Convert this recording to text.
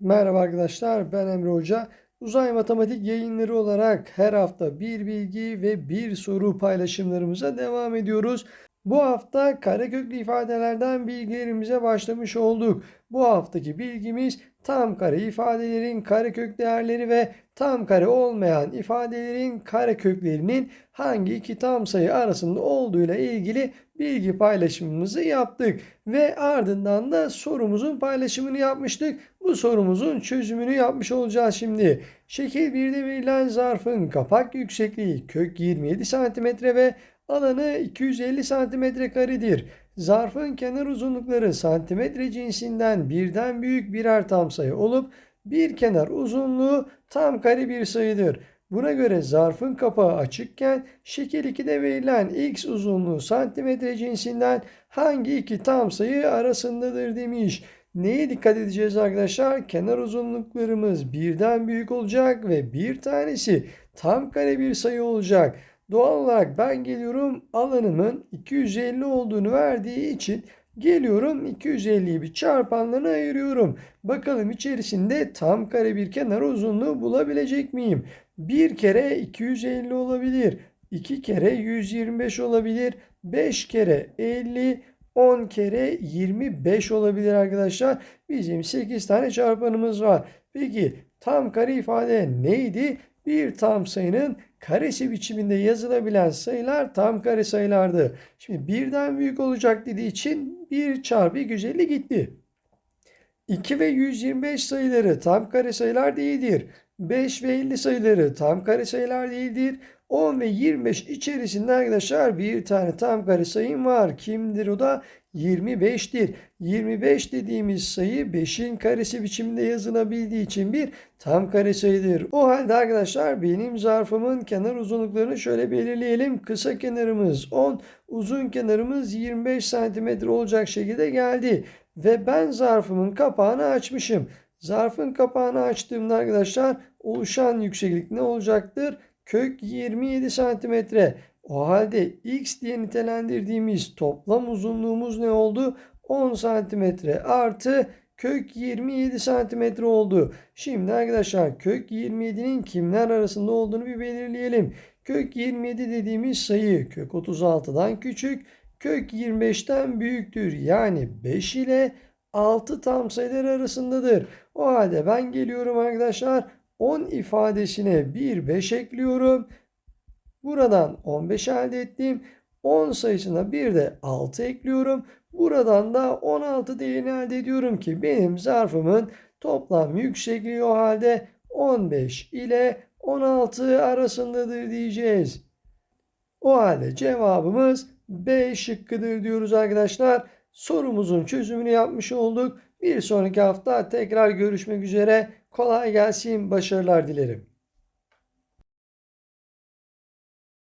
Merhaba arkadaşlar, ben Emre Hoca. Uzay matematik yayınları olarak her hafta bir bilgi ve bir soru paylaşımlarımıza devam ediyoruz. Bu hafta kareköklü ifadelerden bilgilerimize başlamış olduk. Bu haftaki bilgimiz tam kare ifadelerin karekök değerleri ve tam kare olmayan ifadelerin kareköklerinin hangi iki tam sayı arasında olduğuyla ilgili bilgi paylaşımımızı yaptık ve ardından da sorumuzun paylaşımını yapmıştık. Bu sorumuzun çözümünü yapmış olacağız şimdi. Şekil 1'de verilen zarfın kapak yüksekliği kök 27 cm ve alanı 250 cm karedir. Zarfın kenar uzunlukları santimetre cinsinden birden büyük birer tam sayı olup bir kenar uzunluğu tam kare bir sayıdır. Buna göre zarfın kapağı açıkken şekil 2'de verilen x uzunluğu santimetre cinsinden hangi iki tam sayı arasındadır demiş. Neye dikkat edeceğiz arkadaşlar? Kenar uzunluklarımız birden büyük olacak ve bir tanesi tam kare bir sayı olacak. Doğal olarak ben geliyorum alanımın 250 olduğunu verdiği için geliyorum 250'yi bir çarpanlarına ayırıyorum. Bakalım içerisinde tam kare bir kenar uzunluğu bulabilecek miyim? Bir kere 250 olabilir. 2 kere 125 olabilir. 5 kere 50 10 kere 25 olabilir arkadaşlar. Bizim 8 tane çarpanımız var. Peki tam kare ifade neydi? Bir tam sayının karesi biçiminde yazılabilen sayılar tam kare sayılardı. Şimdi birden büyük olacak dediği için 1 çarpı 250 gitti. 2 ve 125 sayıları tam kare sayılar değildir. 5 ve 50 sayıları tam kare sayılar değildir. 10 ve 25 içerisinde arkadaşlar bir tane tam kare sayım var. Kimdir o da? 25'tir. 25 dediğimiz sayı 5'in karesi biçiminde yazılabildiği için bir tam kare sayıdır. O halde arkadaşlar benim zarfımın kenar uzunluklarını şöyle belirleyelim. Kısa kenarımız 10, uzun kenarımız 25 cm olacak şekilde geldi. Ve ben zarfımın kapağını açmışım. Zarfın kapağını açtığımda arkadaşlar oluşan yükseklik ne olacaktır? Kök 27 santimetre. O halde x diye nitelendirdiğimiz toplam uzunluğumuz ne oldu? 10 santimetre artı kök 27 santimetre oldu. Şimdi arkadaşlar kök 27'nin kimler arasında olduğunu bir belirleyelim. Kök 27 dediğimiz sayı kök 36'dan küçük, kök 25'ten büyüktür. Yani 5 ile 6 tam sayılar arasındadır. O halde ben geliyorum arkadaşlar 10 ifadesine bir 5 ekliyorum. Buradan 15 elde ettim. 10 sayısına bir de 6 ekliyorum. Buradan da 16 değerini elde ediyorum ki benim zarfımın toplam yüksekliği o halde 15 ile 16 arasındadır diyeceğiz. O halde cevabımız B şıkkıdır diyoruz arkadaşlar. Sorumuzun çözümünü yapmış olduk. Bir sonraki hafta tekrar görüşmek üzere. Kolay gelsin, başarılar dilerim.